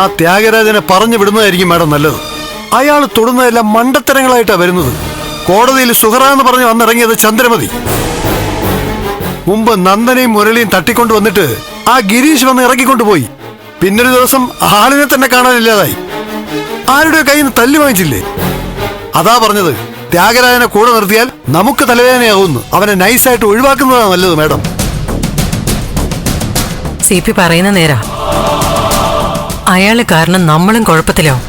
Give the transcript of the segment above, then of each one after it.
ആ ത്യാഗരാജനെ പറഞ്ഞു വിടുന്നതായിരിക്കും മാഡം നല്ലത്. അയാൾ തൊടുന്നതെല്ലാം മണ്ടത്തരങ്ങളായിട്ടാണ് വരുന്നത്. കോടതിയിൽ സുഹറ എന്ന് പറഞ്ഞ് വന്നിറങ്ങിയത് ചന്ദ്രമതി. മുമ്പ് നന്ദനയും മുരളിയും തട്ടിക്കൊണ്ടു വന്നിട്ട് ആ ഗിരീഷ് വന്ന് ഇറക്കിക്കൊണ്ടുപോയി പിന്നൊരു ദിവസം ആളിനെ തന്നെ കാണാനില്ലാതായി ആരുടെ കയ്യിൽ നിന്ന് തല്ലി വാങ്ങിച്ചില്ലേ? അതാ പറഞ്ഞത് ത്യാഗരാജനെ കൂടെ നിർത്തിയാൽ നമുക്ക് തലവേദനയാവുന്നു അവനെ നൈസായിട്ട് ഒഴിവാക്കുന്നതാണ് നല്ലത് മാഡം. സി പി പറയുന്ന നേരാ. അയാൾ കാരണം നമ്മളും കുഴപ്പത്തിലാവും.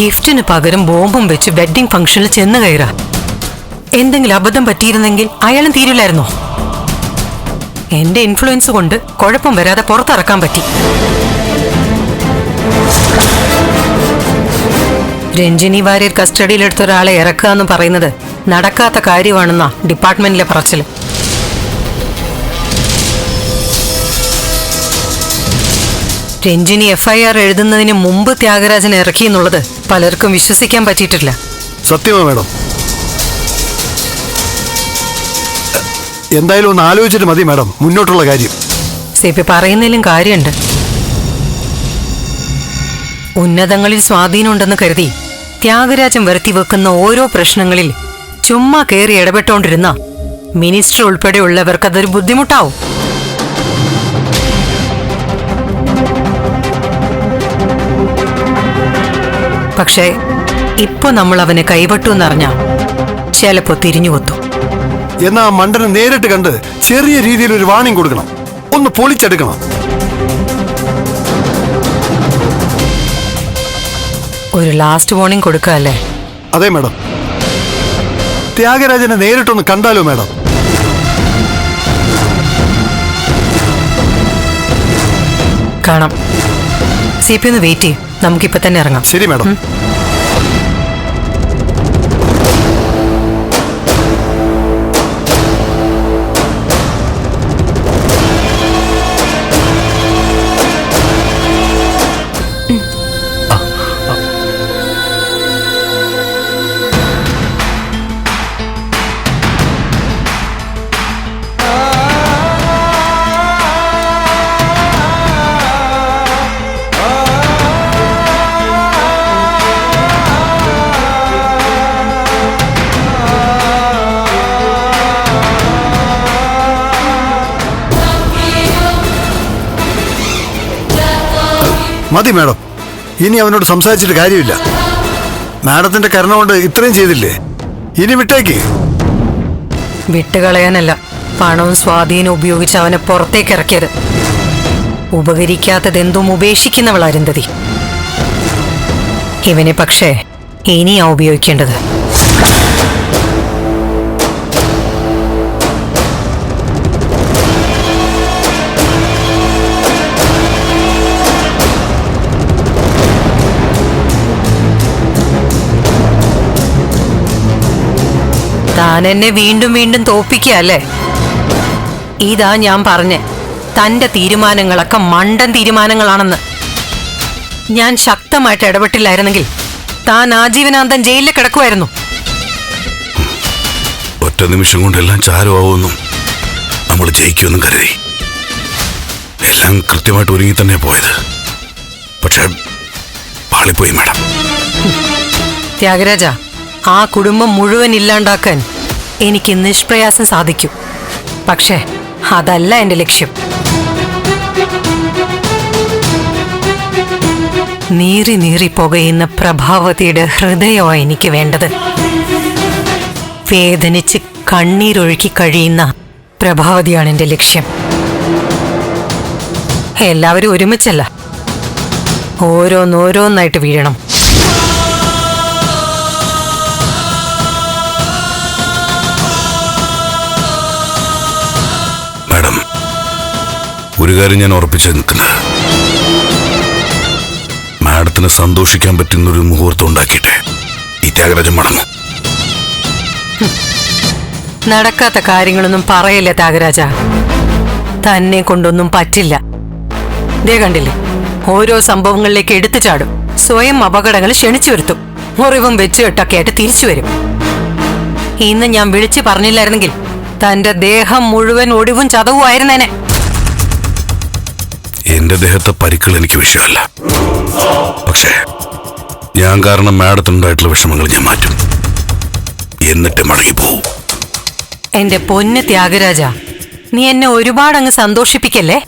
ഗിഫ്റ്റിന് പകരം ബോംബും വെച്ച് വെഡിങ് ഫംഗ്ഷനിൽ ചെന്ന് കയറാ. എന്തെങ്കിലും അബദ്ധം പറ്റിയിരുന്നെങ്കിൽ അയാളും തീരില്ലായിരുന്നോ? എന്റെ ഇൻഫ്ലുവൻസ് കൊണ്ട് കുഴപ്പം വരാതെ പുറത്തിറക്കാൻ പറ്റി. രഞ്ജിനി വാര്യർ കസ്റ്റഡിയിലെടുത്ത ഒരാളെ ഇറക്കുക എന്ന് പറയുന്നത് നടക്കാത്ത കാര്യമാണെന്നാ ഡിപ്പാർട്ട്മെന്റിലെ പറച്ചിൽ രഞ്ജിനി എഫ്ഐആർ എഴുതുന്നതിന് മുമ്പ് ത്യാഗരാജൻ ഇറക്കി എന്നുള്ളത് പലർക്കും വിശ്വസിക്കാൻ പറ്റിയിട്ടില്ല. സത്യമാ മേഡം. എന്തായാലും ഒന്ന് ആലോചിച്ചിട്ട് മതി മേഡം മുന്നോട്ടുള്ള കാര്യം. സിപി പറയുന്നതിലും കാര്യമുണ്ട്. ഉന്നതങ്ങളിൽ സ്വാധീനമുണ്ടെന്ന് കരുതി ത്യാഗരാജൻ വരുത്തി വെക്കുന്ന ഓരോ പ്രശ്നങ്ങളിൽ ചുമ്മാ കയറി ഇടപെട്ടോണ്ടിരുന്ന മിനിസ്റ്റർ ഉൾപ്പെടെയുള്ളവർക്ക് അതൊരു ബുദ്ധിമുട്ടാവും. പക്ഷേ ഇപ്പൊ നമ്മൾ അവനെ കൈവട്ടു എന്നറിഞ്ഞ ചിലപ്പോ തിരിഞ്ഞു കൊത്തും. എന്നാ മണ്ടനെ നേരിട്ട് കണ്ട് ചെറിയ രീതിയിൽ ഒരു വാണിംഗ് കൊടുക്കണം. ഒന്ന് പൊളിച്ചെടുക്കണം. ഒരു ലാസ്റ്റ് വാർണിംഗ് കൊടുക്കല്ലേ? അതെ മാഡം. ത്യാഗരാജനെ നേരിട്ടൊന്ന് കണ്ടാലോ മാഡം? കാണാം. സി പി ഒന്ന് വെയിറ്റ് ചെയ്യും. നമുക്കിപ്പോ തന്നെ ഇറങ്ങാം. ശരി മാഡം. മതി മാഡം. ഇനി അവനോട് സംസാരിച്ചിട്ട് കാര്യമില്ല. മാഡത്തിന്റെ കരുണ കൊണ്ട് ഇത്രയും ചെയ്തില്ലേ? ഇനി വിട്ടേക്ക്. വിട്ടുകളയാനല്ല. പണവും സ്വാധീനവും ഉപയോഗിച്ച് അവനെ പുറത്തേക്ക് ഇറക്കിയത്. ഉപകരിക്കാത്തതെന്തും ഉപേക്ഷിക്കുന്നവൾ അരുന്ധതി. ഇവനെ പക്ഷേ ഇനിയാ ഉപയോഗിക്കേണ്ടത്. താൻ എന്നെ വീണ്ടും വീണ്ടും തോപ്പിക്കുക അല്ലേ? ഇതാ ഞാൻ പറഞ്ഞ്. തന്റെ തീരുമാനങ്ങളൊക്കെ മണ്ടൻ തീരുമാനങ്ങളാണെന്ന്. ഞാൻ ശക്തമായിട്ട് ഇടപെട്ടില്ലായിരുന്നെങ്കിൽ താൻ ആജീവനാന്തം ജയിലിൽ കിടക്കുമായിരുന്നു. ഒറ്റ നിമിഷം കൊണ്ട് എല്ലാം ചാരമാവുമെന്നും നമ്മൾ ജയിക്കുമെന്നും കരുതി. എല്ലാം കൃത്യമായിട്ട് ഒരുങ്ങി തന്നെ പോയത്. പക്ഷെ പാളിപ്പോയി മാഡം. ത്യാഗരാജ ആ കുടുംബം മുഴുവൻ ഇല്ലാണ്ടാക്കാൻ എനിക്ക് നിഷ്പ്രയാസം സാധിക്കും. പക്ഷേ അതല്ല എന്റെ ലക്ഷ്യം. നീറി നീറി പുകയുന്ന പ്രഭാവതിയുടെ ഹൃദയമാ എനിക്ക് വേണ്ടത്. വേദനിച്ച് കണ്ണീരൊഴുക്കി കഴിയുന്ന പ്രഭാവതിയാണ് എന്റെ ലക്ഷ്യം. എല്ലാവരും ഒരുമിച്ചല്ല. ഓരോന്നോരോന്നായിട്ട് വീഴണം. ഒരു കാര്യം ഞാൻ ഉറപ്പിച്ചു നിൽക്കുന്നത് മാഡത്തിന് സന്തോഷിക്കാൻ പറ്റുന്ന ഒരു മുഹൂർത്തം ഉണ്ടാക്കിയിട്ട്. ഈ ത്യാഗരാജൻ മടങ്ങും. നടക്കാത്ത കാര്യങ്ങളൊന്നും പറയില്ല ത്യാഗരാജ? തന്നെ കൊണ്ടൊന്നും പറ്റില്ല. ദേ കണ്ടില്ലേ? ഓരോ സംഭവങ്ങളിലേക്ക് എടുത്തു ചാടും. സ്വയം അപകടങ്ങൾ ക്ഷണിച്ചു വരുത്തും. മുറിവും വെച്ചുകെട്ടൊക്കെ ആയിട്ട് തിരിച്ചു വരും. ഇന്ന് ഞാൻ വിളിച്ചു പറഞ്ഞില്ലായിരുന്നെങ്കിൽ തന്റെ ദേഹം മുഴുവൻ ഒടിവും ചതവുമായിരുന്നേനെ. എന്റെ ദേഹത്തെ പരിക്കൾ എനിക്ക് വിഷയമല്ല. പക്ഷേ ഞാൻ കാരണം മാഡത്തിനുണ്ടായിട്ടുള്ള വിഷമങ്ങൾ ഞാൻ മാറ്റും. എന്നിട്ട് മടങ്ങി മടങ്ങിപ്പോവും എന്റെ പൊന്ന് ത്യാഗരാജ നീ എന്നെ ഒരുപാട് അങ്ങ് സന്തോഷിപ്പിക്കല്ലേ?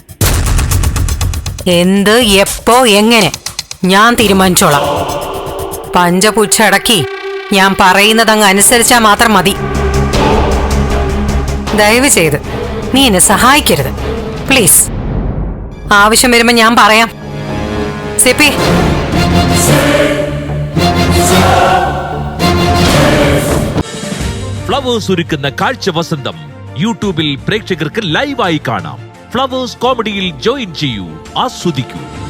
എന്ത് എപ്പോ എങ്ങനെ? ഞാൻ തീരുമാനിച്ചോളാം. പഞ്ചപുച്ഛടക്കി ഞാൻ പറയുന്നത് അങ്ങ് അനുസരിച്ചാ മാത്രം മതി. ദയവ് ചെയ്ത് നീ എന്നെ സഹായിക്കരുത്. പ്ലീസ്. ആവശ്യം വരുമ്പോ ഞാൻ പറയാം. സിപ്പി. ഫ്ലവേഴ്സ് ഒരുക്കുന്ന കാഴ്ച വസന്തം. യൂട്യൂബിൽ പ്രേക്ഷകർക്ക് ലൈവായി കാണാം. ഫ്ലവേഴ്സ് കോമഡിയിൽ ജോയിൻ ചെയ്യൂ. ആസ്വദിക്കൂ.